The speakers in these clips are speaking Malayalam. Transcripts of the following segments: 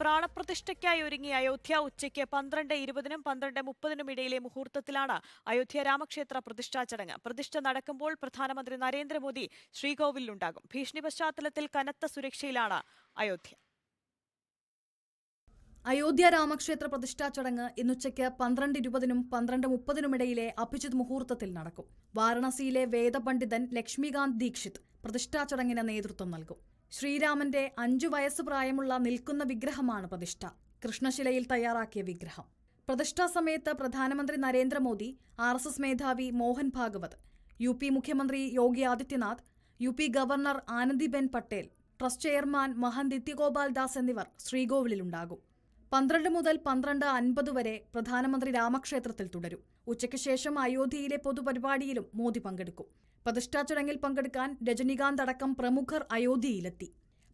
പ്രാണപ്രതിഷ്ഠയ്ക്കായി ഒരുങ്ങിയ അയോധ്യ ഉച്ചയ്ക്ക് പന്ത്രണ്ട് ഇരുപതിനും പന്ത്രണ്ട് മുപ്പതിനും ഇടയിലെ മുഹൂർത്തത്തിലാണ് അയോധ്യ രാമക്ഷേത്ര പ്രതിഷ്ഠാ ചടങ്ങ്. പ്രതിഷ്ഠ നടക്കുമ്പോൾ പ്രധാനമന്ത്രി നരേന്ദ്രമോദി ശ്രീകോവിലുണ്ടാകും. ഭീഷണി പശ്ചാത്തലത്തിൽ കനത്ത സുരക്ഷയിലാണ് അയോധ്യ. അയോധ്യ രാമക്ഷേത്ര പ്രതിഷ്ഠാ ചടങ്ങ് ഇന്നുച്ചയ്ക്ക് പന്ത്രണ്ട് ഇരുപതിനും പന്ത്രണ്ട് മുപ്പതിനുമിടയിലെ അഭിജിത് മുഹൂർത്തത്തിൽ നടക്കും. വാരണസിയിലെ വേദപണ്ഡിതൻ ലക്ഷ്മികാന്ത് ദീക്ഷിത് പ്രതിഷ്ഠാ ചടങ്ങിന് നേതൃത്വം നൽകും. ശ്രീരാമന്റെ അഞ്ചു വയസ്സ് പ്രായമുള്ള നിൽക്കുന്ന വിഗ്രഹമാണ് പ്രതിഷ്ഠ. കൃഷ്ണശിലയിൽ തയ്യാറാക്കിയ വിഗ്രഹം. പ്രതിഷ്ഠാ സമയത്ത് പ്രധാനമന്ത്രി നരേന്ദ്രമോദി ആർ എസ് എസ് മേധാവി മോഹൻ ഭാഗവത് യു പി മുഖ്യമന്ത്രി Yogi Adityanath U P governor Anandiben Patel trust chairman Mahant Nityagopal Das എന്നിവർ ശ്രീകോവിലിലുണ്ടാകും. പന്ത്രണ്ട് മുതൽ പന്ത്രണ്ട് അൻപത് വരെ പ്രധാനമന്ത്രി രാമക്ഷേത്രത്തിൽ തുടരും. ഉച്ചയ്ക്ക് ശേഷം അയോധ്യയിലെ പൊതുപരിപാടിയിലും മോദി പങ്കെടുക്കും. പ്രതിഷ്ഠാ ചടങ്ങിൽ പങ്കെടുക്കാൻ രജനികാന്ത് അടക്കം പ്രമുഖർ അയോധ്യയിലെത്തി.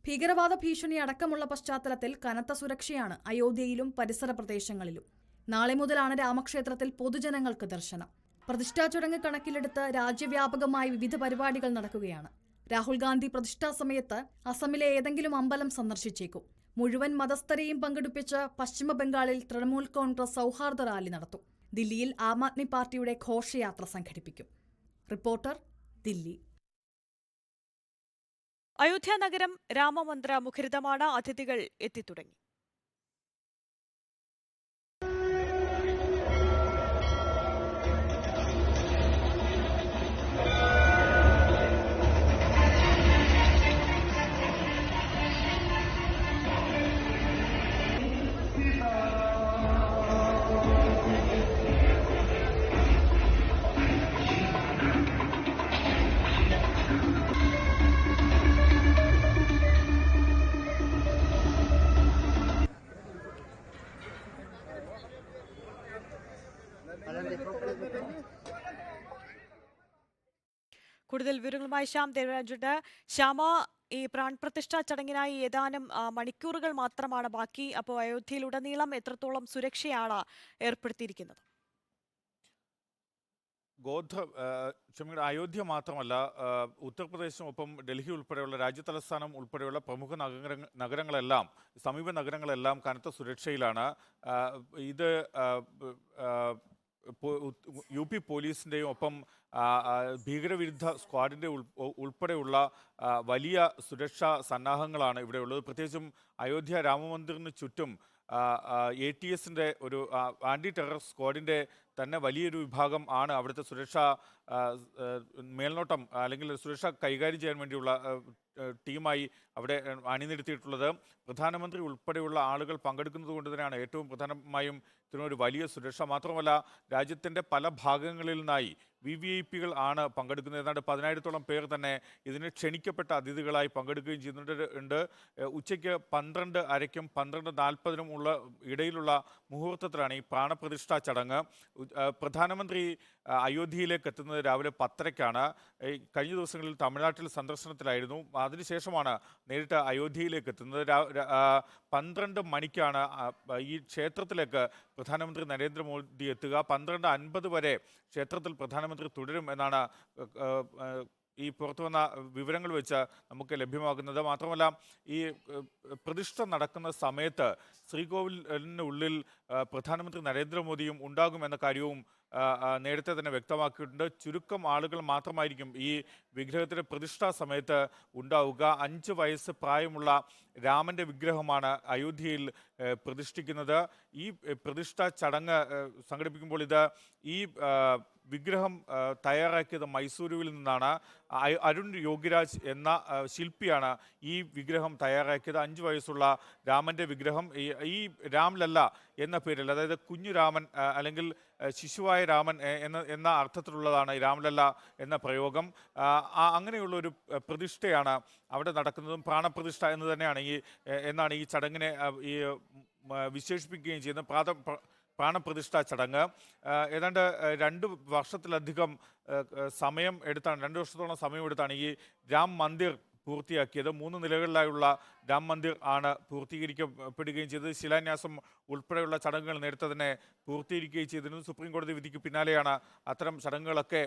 ഭീകരവാദ ഭീഷണി അടക്കമുള്ള പശ്ചാത്തലത്തിൽ കനത്ത സുരക്ഷയാണ് അയോധ്യയിലും പരിസര പ്രദേശങ്ങളിലും. നാളെ മുതലാണ് രാമക്ഷേത്രത്തിൽ പൊതുജനങ്ങൾക്ക് ദർശനം. പ്രതിഷ്ഠാ ചടങ്ങ് കണക്കിലെടുത്ത് രാജ്യവ്യാപകമായി വിവിധ പരിപാടികൾ നടക്കുകയാണ്. രാഹുൽ ഗാന്ധി പ്രതിഷ്ഠാ സമയത്ത് അസമിലെ ഏതെങ്കിലും അമ്പലം സന്ദർശിച്ചേക്കും. മുഴുവൻ മതസ്ഥരെയും പങ്കെടുപ്പിച്ച് പശ്ചിമ ബംഗാളിൽ തൃണമൂൽ കോൺഗ്രസ് സൗഹാർദ്ദ റാലി നടത്തും. ദില്ലിയിൽ ആം ആദ്മി പാർട്ടിയുടെ ഘോഷയാത്ര സംഘടിപ്പിക്കും. റിപ്പോർട്ടർ ദില്ലി. അയോധ്യ നഗരം രാമമന്ത്ര മുഖരിതമാണ് അതിഥികൾ എത്തിത്തുടങ്ങി. കൂടുതൽ വിവരങ്ങളുമായി ശ്യാം ദേവരാജുണ്ട്. ശ്യാമ ഈ പ്രാൺപ്രതിഷ്ഠാ ചടങ്ങിനായി ഏതാനും മണിക്കൂറുകൾ മാത്രമാണ് ബാക്കി. അപ്പോൾ അയോധ്യയിലുടനീളം എത്രത്തോളം സുരക്ഷയാണ് ഏർപ്പെടുത്തിയിരിക്കുന്നത്? ഗോത്ര ക്ഷമയുടെ അയോധ്യ മാത്രമല്ല ആ, ഉത്തർപ്രദേശും ഒപ്പം ഡൽഹി ഉൾപ്പെടെയുള്ള രാജ്യതലസ്ഥാനം ഉൾപ്പെടെയുള്ള പ്രമുഖ നഗര നഗരങ്ങളെല്ലാം സമീപ നഗരങ്ങളെല്ലാം കനത്ത സുരക്ഷയിലാണ്. ഇത് യു പി പോലീസിന്റെയും ഒപ്പം ഭീകരവിരുദ്ധ സ്ക്വാഡിന്റെ ഉൾ ഉൾപ്പെടെയുള്ള വലിയ സുരക്ഷാ സന്നാഹങ്ങളാണ് ഇവിടെയുള്ളത് പ്രത്യേകിച്ചും അയോധ്യ രാമമന്ദിറിന് ചുറ്റും എ ടി എസിന്റെ ഒരു ആന്റി ടെറർ സ്ക്വാഡിന്റെ തന്നെ വലിയൊരു വിഭാഗം ആണ് അവിടുത്തെ സുരക്ഷാ മേൽനോട്ടം അല്ലെങ്കിൽ സുരക്ഷ കൈകാര്യം ചെയ്യാൻ വേണ്ടിയുള്ള ടീമായി അവിടെ അണിനിരത്തിയിട്ടുള്ളത്. പ്രധാനമന്ത്രി ഉൾപ്പെടെയുള്ള ആളുകൾ പങ്കെടുക്കുന്നത് കൊണ്ട് തന്നെയാണ് ഏറ്റവും പ്രധാനമായും ഇതിനൊരു വലിയ സുരക്ഷ മാത്രമല്ല രാജ്യത്തിന്റെ പല ഭാഗങ്ങളിൽ നിന്നായി വി വി ഐ പികൾ ആണ് പങ്കെടുക്കുന്നത്. ഏതാണ്ട് പതിനായിരത്തോളം പേർ തന്നെ ഇതിന് ക്ഷണിക്കപ്പെട്ട അതിഥികളായി പങ്കെടുക്കുകയും ചെയ്യുന്നുണ്ട്. ഉണ്ട്. ഉച്ചയ്ക്ക് പന്ത്രണ്ട് അരയ്ക്കും പന്ത്രണ്ട് നാൽപ്പതിനും ഉള്ള ഇടയിലുള്ള മുഹൂർത്തത്തിലാണ് ഈ പ്രാണപ്രതിഷ്ഠാ ചടങ്ങ്. പ്രധാനമന്ത്രി അയോധ്യയിലേക്ക് എത്തുന്നത് രാവിലെ പത്തരയ്ക്കാണ്. കഴിഞ്ഞ ദിവസങ്ങളിൽ തമിഴ്നാട്ടിൽ സന്ദർശനത്തിലായിരുന്നു. അതിനുശേഷമാണ് നേരിട്ട് അയോധ്യയിലേക്ക് എത്തുന്നത്. പന്ത്രണ്ട് മണിക്കാണ് ഈ ക്ഷേത്രത്തിലേക്ക് പ്രധാനമന്ത്രി നരേന്ദ്രമോദി എത്തുക. പന്ത്രണ്ട് അൻപത് വരെ ക്ഷേത്രത്തിൽ പ്രധാനമന്ത്രി തുടരും എന്നാണ് ഈ പുറത്തു വന്ന വിവരങ്ങൾ വെച്ച് നമുക്ക് ലഭ്യമാകുന്നത്. മാത്രമല്ല ഈ പ്രതിഷ്ഠ നടക്കുന്ന സമയത്ത് ശ്രീകോവിലിന് ഉള്ളിൽ ഏഹ്, പ്രധാനമന്ത്രി നരേന്ദ്രമോദിയും ഉണ്ടാകുമെന്ന കാര്യവും നേരത്തെ തന്നെ വ്യക്തമാക്കിയിട്ടുണ്ട്. ചുരുക്കം ആളുകൾ മാത്രമായിരിക്കും ഈ വിഗ്രഹത്തിന്റെ പ്രതിഷ്ഠാ സമയത്ത് ഉണ്ടാവുക. അഞ്ച് വയസ്സ് പ്രായമുള്ള രാമന്റെ വിഗ്രഹമാണ് അയോധ്യയിൽ പ്രതിഷ്ഠിക്കുന്നത്. ഈ പ്രതിഷ്ഠ ചടങ്ങ് സംഘടിപ്പിക്കുമ്പോൾ ഇത് ഈ വിഗ്രഹം തയ്യാറാക്കിയത് മൈസൂരുവിൽ നിന്നാണ്. അരുൺ യോഗിരാജ് എന്ന ശില്പിയാണ് ഈ വിഗ്രഹം തയ്യാറാക്കിയത്. അഞ്ച് വയസ്സുള്ള രാമന്റെ വിഗ്രഹം. ഈ രാംലല്ല എന്ന പേരിൽ അതായത് കുഞ്ഞു രാമൻ അല്ലെങ്കിൽ ശിശുവായ രാമൻ എന്ന എന്ന അർത്ഥത്തിലുള്ളതാണ് ഈ രാംലല്ല എന്ന പ്രയോഗം. അങ്ങനെയുള്ള ഒരു പ്രതിഷ്ഠയാണ് അവിടെ നടക്കുന്നതും പ്രാണപ്രതിഷ്ഠ എന്ന് തന്നെയാണ് ഈ എന്നാണ് ഈ ചടങ്ങിനെ ഈ വിശേഷിപ്പിക്കുകയും ചെയ്യുന്നത് പ്രാത പ്രാണപ്രതിഷ്ഠ ചടങ്ങ്. ഏതാണ്ട് രണ്ട് വർഷത്തിലധികം സമയം എടുത്താണ് രണ്ട് വർഷത്തോളം സമയം എടുത്താണ് ഈ രാം മന്ദിർ പൂർത്തിയാക്കിയത്. മൂന്ന് നിലകളിലായുള്ള രാം മന്ദിർ ആണ് പൂർത്തീകരിക്കപ്പെടുകയും ചെയ്തത്. ശിലാന്യാസം ഉൾപ്പെടെയുള്ള ചടങ്ങുകൾ നേരത്തെ തന്നെ പൂർത്തീകരിക്കുകയും ചെയ്തിരുന്നു. സുപ്രീം കോടതി വിധിക്ക് പിന്നാലെയാണ് അത്തരം ചടങ്ങുകളൊക്കെ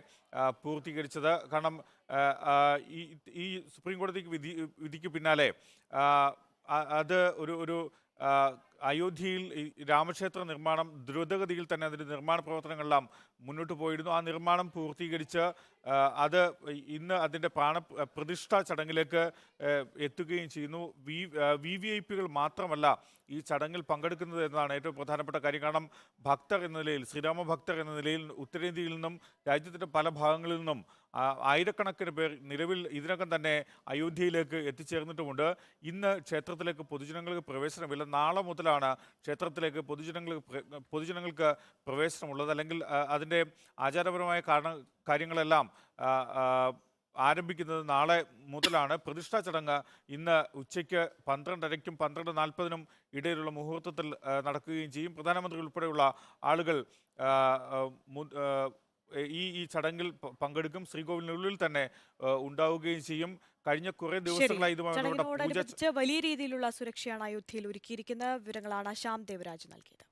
പൂർത്തീകരിച്ചത്. കാരണം ഈ ഈ സുപ്രീം വിധി വിധിക്ക് പിന്നാലെ അത് ഒരു ഒരു അയോധ്യയിൽ ഈ രാമക്ഷേത്ര നിർമ്മാണം ദ്രുതഗതിയിൽ തന്നെ അതിന്റെ നിർമ്മാണ പ്രവർത്തനങ്ങളെല്ലാം മുന്നോട്ട് പോയിരുന്നു. ആ നിർമ്മാണം പൂർത്തീകരിച്ച് അത് ഇന്ന് അതിന്റെ പ്രാണ പ്രതിഷ്ഠാ ചടങ്ങിലേക്ക് എത്തുകയും ചെയ്യുന്നു. വി വി വി ഐ പികൾ മാത്രമല്ല ഈ ചടങ്ങിൽ പങ്കെടുക്കുന്നത് എന്നതാണ് ഏറ്റവും പ്രധാനപ്പെട്ട കാര്യം. കാരണം ഭക്തർ എന്ന നിലയിൽ ശ്രീരാമ ഭക്തർ എന്ന നിലയിൽ ഉത്തരേന്ത്യയിൽ നിന്നും രാജ്യത്തിന്റെ പല ഭാഗങ്ങളിൽ നിന്നും ആയിരക്കണക്കിന് പേർ നിലവിൽ ഇതിനകം തന്നെ അയോധ്യയിലേക്ക് എത്തിച്ചേർന്നിട്ടുമുണ്ട്. ഇന്ന് ക്ഷേത്രത്തിലേക്ക് പൊതുജനങ്ങൾക്ക് പ്രവേശനമില്ല. നാളെ മുതലാണ് ക്ഷേത്രത്തിലേക്ക് പൊതുജനങ്ങൾ പൊതുജനങ്ങൾക്ക് പ്രവേശനമുള്ളത്. അല്ലെങ്കിൽ അതിന്റെ ആചാരപരമായ കാരണ കാര്യങ്ങളെല്ലാം ആരംഭിക്കുന്നത് നാളെ മുതലാണ്. പ്രതിഷ്ഠാ ചടങ്ങ് ഇന്ന് ഉച്ചയ്ക്ക് പന്ത്രണ്ടരയ്ക്കും പന്ത്രണ്ട് നാൽപ്പതിനും ഇടയിലുള്ള മുഹൂർത്തത്തിൽ നടക്കുകയും ചെയ്യും. പ്രധാനമന്ത്രി ഉൾപ്പെടെയുള്ള ആളുകൾ ഈ ഈ ചടങ്ങിൽ പങ്കെടുക്കും. ശ്രീകോവിലിനുള്ളിൽ തന്നെ ഉണ്ടാവുകയും ചെയ്യും. കഴിഞ്ഞ കുറേ ദിവസങ്ങളായി ഇതുമായി വലിയ രീതിയിലുള്ള സുരക്ഷയാണ് അയോധ്യയിൽ ഒരുക്കിയിരിക്കുന്ന വിവരങ്ങളാണ് ശ്യാം ദേവരാജ് നൽകിയത്.